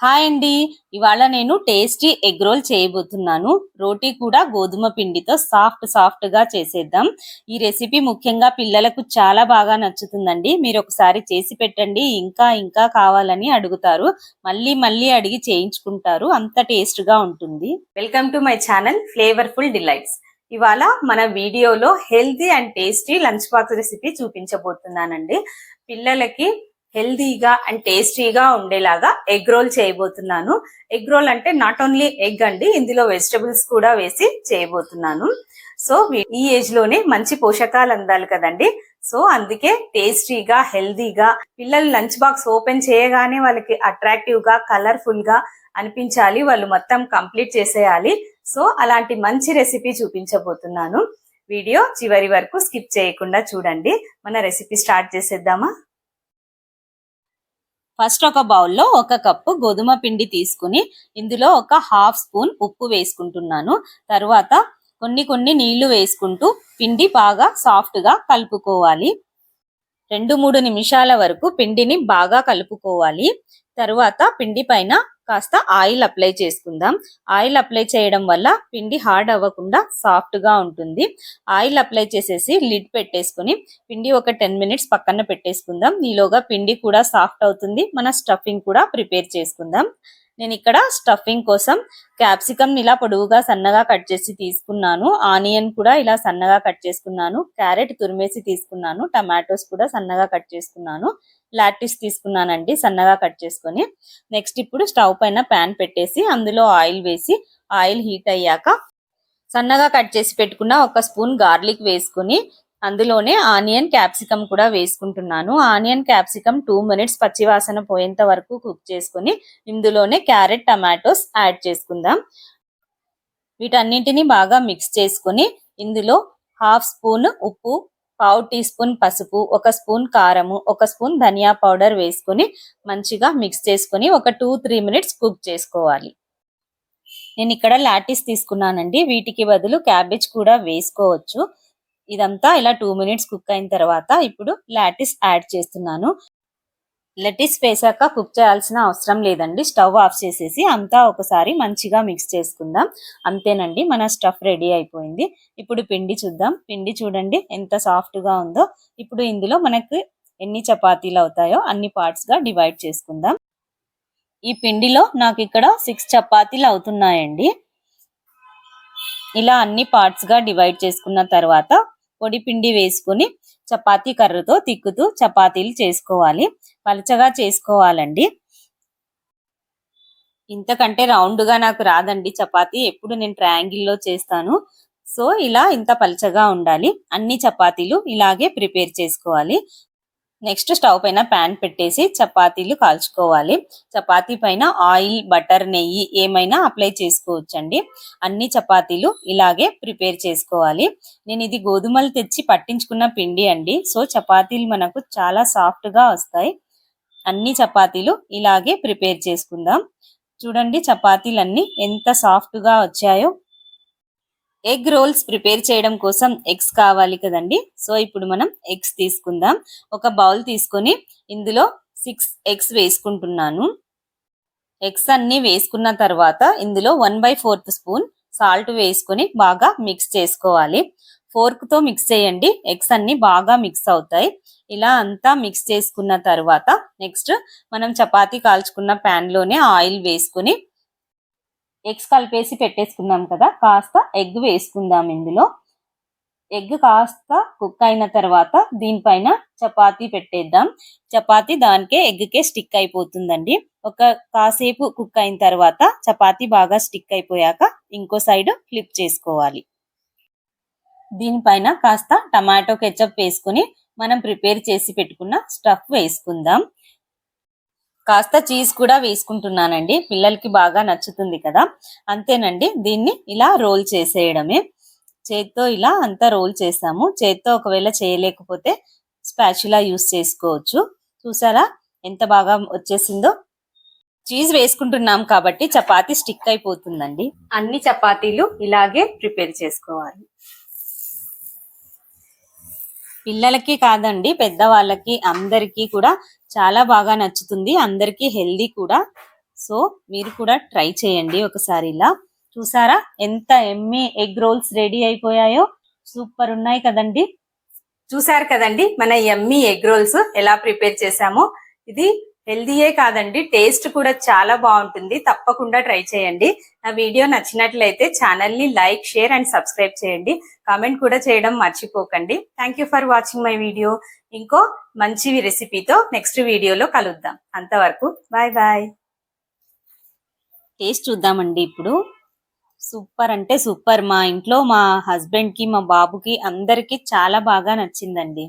Hi అండి. ఇవాళ నేను టేస్టీ ఎగ్ రోల్ చేయబోతున్నాను. రోటీ కూడా గోధుమ పిండితో సాఫ్ట్ సాఫ్ట్గా చేసేద్దాం. ఈ రెసిపీ ముఖ్యంగా పిల్లలకు చాలా బాగా నచ్చుతుందండి. మీరు ఒకసారి చేసి పెట్టండి. ఇంకా ఇంకా కావాలని అడుగుతారు. మళ్ళీ మళ్ళీ అడిగి చేయించుకుంటారు. అంత టేస్ట్గా ఉంటుంది. Welcome to my channel flavourful delights ఇవాళ మన వీడియోలో healthy and tasty lunch box recipe చూపించబోతున్నానండి. పిల్లలకి హెల్దీగా అండ్ టేస్టీగా ఉండేలాగా ఎగ్ రోల్ చేయబోతున్నాను. ఎగ్ రోల్ అంటే నాట్ ఓన్లీ ఎగ్ అండి ఇందులో వెజిటబుల్స్ కూడా వేసి చేయబోతున్నాను. సో ఈ ఏజ్లోనే మంచి పోషకాలు అందాలి కదండి. సో అందుకే టేస్టీగా హెల్దీగా పిల్లలు లంచ్ బాక్స్ ఓపెన్ చేయగానే వాళ్ళకి అట్రాక్టివ్గా కలర్ఫుల్గా అనిపించాలి వాళ్ళు మొత్తం కంప్లీట్ చేసేయాలి. సో అలాంటి మంచి రెసిపీ చూపించబోతున్నాను. వీడియో చివరి వరకు స్కిప్ చేయకుండా చూడండి. మన రెసిపీ స్టార్ట్ చేసేద్దామా? ఫస్ట్ ఒక బౌల్లో ఒక కప్పు గోధుమ పిండి తీసుకుని ఇందులో ఒక హాఫ్ స్పూన్ ఉప్పు వేసుకుంటున్నాను. తర్వాత కొన్ని కొన్ని నీళ్ళు వేసుకుంటూ పిండి బాగా సాఫ్ట్గా కలుపుకోవాలి. రెండు మూడు నిమిషాల వరకు పిండిని బాగా కలుపుకోవాలి. తరువాత పిండి పైన కాస్త ఆయిల్ అప్లై చేసుకుందాం. ఆయిల్ అప్లై చేయడం వల్ల పిండి హార్డ్ అవ్వకుండా సాఫ్ట్గా ఉంటుంది. ఆయిల్ అప్లై చేసేసి లిడ్ పెట్టేసుకుని పిండి ఒక టెన్ మినిట్స్ పక్కన పెట్టేసుకుందాం. ఈలోగా పిండి కూడా సాఫ్ట్ అవుతుంది. మన స్టఫింగ్ కూడా ప్రిపేర్ చేసుకుందాం. నేను ఇక్కడ స్టఫింగ్ కోసం క్యాప్సికమ్ ఇలా పొడవుగా సన్నగా కట్ చేసి తీసుకున్నాను. ఆనియన్ కూడా ఇలా సన్నగా కట్ చేసుకున్నాను. క్యారెట్ తురిమేసి తీసుకున్నాను. టమాటోస్ కూడా సన్నగా కట్ చేసుకున్నాను. లాటిస్ తీసుకున్నానండి సన్నగా కట్ చేసుకొని. నెక్స్ట్ ఇప్పుడు స్టవ్ పైన ప్యాన్ పెట్టేసి అందులో ఆయిల్ వేసి ఆయిల్ హీట్ అయ్యాక సన్నగా కట్ చేసి పెట్టుకున్న ఒక స్పూన్ గార్లిక్ వేసుకుని అందులోనే ఆనియన్ క్యాప్సికమ్ కూడా వేసుకుంటున్నాను. ఆనియన్ క్యాప్సికమ్ టూ మినిట్స్ పచ్చివాసన పోయేంత వరకు కుక్ చేసుకుని ఇందులోనే క్యారెట్ టమాటోస్ యాడ్ చేసుకుందాం. వీటన్నింటిని బాగా మిక్స్ చేసుకుని ఇందులో హాఫ్ స్పూన్ ఉప్పు పావు టీ స్పూన్ పసుపు ఒక స్పూన్ కారము ఒక స్పూన్ ధనియా పౌడర్ వేసుకొని మంచిగా మిక్స్ చేసుకొని ఒక టూ త్రీ మినిట్స్ కుక్ చేసుకోవాలి. నేను ఇక్కడ లాటిస్ తీసుకున్నానండి. వీటికి బదులు క్యాబేజ్ కూడా వేసుకోవచ్చు. ఇదంతా ఇలా టూ మినిట్స్ కుక్ అయిన తర్వాత ఇప్పుడు లాటిస్ యాడ్ చేస్తున్నాను. లెటిస్ వేసాక కుక్ చేయాల్సిన అవసరం లేదండి. స్టవ్ ఆఫ్ చేసేసి అంతా ఒకసారి మంచిగా మిక్స్ చేసుకుందాం. అంతేనండి మన స్టఫ్ రెడీ అయిపోయింది. ఇప్పుడు పిండి చూద్దాం. పిండి చూడండి ఎంత సాఫ్ట్గా ఉందో. ఇప్పుడు ఇందులో మనకు ఎన్ని చపాతీలు అవుతాయో అన్ని పార్ట్స్గా డివైడ్ చేసుకుందాం. ఈ పిండిలో నాకు ఇక్కడ సిక్స్ చపాతీలు అవుతున్నాయండి. ఇలా అన్ని పార్ట్స్గా డివైడ్ చేసుకున్న తర్వాత పొడి పిండి వేసుకొని చపాతీ కర్రతో తిక్కుతూ చపాతీలు చేసుకోవాలి. పలచగా చేసుకోవాలండి. ఇంతకంటే రౌండ్గా నాకు రాదండి చపాతీ. ఎప్పుడు నేను ట్రయాంగిల్లో చేస్తాను. సో ఇలా ఇంత పలచగా ఉండాలి. అన్ని చపాతీలు ఇలాగే ప్రిపేర్ చేసుకోవాలి. నెక్స్ట్ స్టవ్ పైన ప్యాన్ పెట్టేసి చపాతీలు కాల్చుకోవాలి. చపాతీ పైన ఆయిల్ బటర్ నెయ్యి ఏమైనా అప్లై చేసుకోవచ్చండి. అన్ని చపాతీలు ఇలాగే ప్రిపేర్ చేసుకోవాలి. నేను ఇది గోధుమలు తెచ్చి పట్టించుకున్న పిండి అండి. సో చపాతీలు మనకు చాలా సాఫ్ట్గా వస్తాయి. అన్ని చపాతీలు ఇలాగే ప్రిపేర్ చేసుకుందాం. చూడండి చపాతీలన్నీ ఎంత సాఫ్ట్గా వచ్చాయో. ఎగ్ రోల్స్ ప్రిపేర్ చేయడం కోసం ఎగ్స్ కావాలి కదండి. సో ఇప్పుడు మనం ఎగ్స్ తీసుకుందాం. ఒక బౌల్ తీసుకొని ఇందులో సిక్స్ ఎగ్స్ వేసుకుంటున్నాను. ఎగ్స్ అన్ని వేసుకున్న తర్వాత ఇందులో one by fourth spoon salt వేసుకొని బాగా మిక్స్ చేసుకోవాలి. ఫోర్క్తో మిక్స్ చేయండి. ఎగ్స్ అన్ని బాగా మిక్స్ అవుతాయి. ఇలా అంతా మిక్స్ చేసుకున్న తర్వాత నెక్స్ట్ మనం చపాతీ కాల్చుకున్న ప్యాన్లోనే ఆయిల్ వేసుకుని ఎగ్స్ కలిపేసి పెట్టేసుకున్నాం కదా. కాస్త ఎగ్ వేసుకుందాం ఇందులో. ఎగ్ కాస్త కుక్ అయిన తర్వాత దీనిపైన చపాతీ పెట్టేద్దాం. చపాతీ దానికే ఎగ్కే స్టిక్ అయిపోతుందండి. ఒక కాసేపు కుక్ అయిన తర్వాత చపాతీ బాగా స్టిక్ అయిపోయాక ఇంకో సైడ్ ఫ్లిప్ చేసుకోవాలి. దీనిపైన కాస్త టమాటో కెచప్ వేసుకుని మనం ప్రిపేర్ చేసి పెట్టుకున్న స్టఫ్ వేసుకుందాం. కాస్త చీజ్ కూడా వేసుకుంటున్నానండి. పిల్లలకి బాగా నచ్చుతుంది కదా. అంతేనండి. దీన్ని ఇలా రోల్ చేసేయడమే. చేత్తో ఇలా అంతా రోల్ చేసాము. చేత్తో ఒకవేళ చేయలేకపోతే స్పాచులా యూస్ చేసుకోవచ్చు. చూసారా? ఎంత బాగా వచ్చేసిందో. చీజ్ వేసుకుంటున్నాం కాబట్టి చపాతీ స్టిక్ అయిపోతుందండి. అన్ని చపాతీలు ఇలాగే ప్రిపేర్ చేసుకోవాలి. పిల్లలకి కాదండి పెద్దవాళ్ళకి అందరికీ కూడా చాలా బాగా నచ్చుతుంది అందరికీ హెల్దీ కూడా. సో మీరు కూడా ట్రై చేయండి ఒకసారి ఇలా. చూసారా ఎంత ఎమ్మి ఎగ్ రోల్స్ రెడీ అయిపోయాయో? సూపర్ ఉన్నాయి కదండి. చూసారు కదండి మన ఎమ్మి ఎగ్ రోల్స్ ఎలా ప్రిపేర్ చేసామో ఇది హెల్దీయే కాదండి టేస్ట్ కూడా చాలా బాగుంటుంది. తప్పకుండా ట్రై చేయండి. నా వీడియో నచ్చినట్లయితే ఛానల్ని లైక్ షేర్ అండ్ సబ్స్క్రైబ్ చేయండి. కామెంట్ కూడా చేయడం మర్చిపోకండి. Thank you for watching my video ఇంకో మంచి రెసిపీతో నెక్స్ట్ వీడియోలో కలుద్దాం. అంతవరకు బాయ్ బాయ్ టేస్ట్ చూద్దామండి ఇప్పుడు. సూపర్ అంటే సూపర్. మా ఇంట్లో మా హస్బెండ్కి మా బాబుకి అందరికి చాలా బాగా నచ్చిందండి.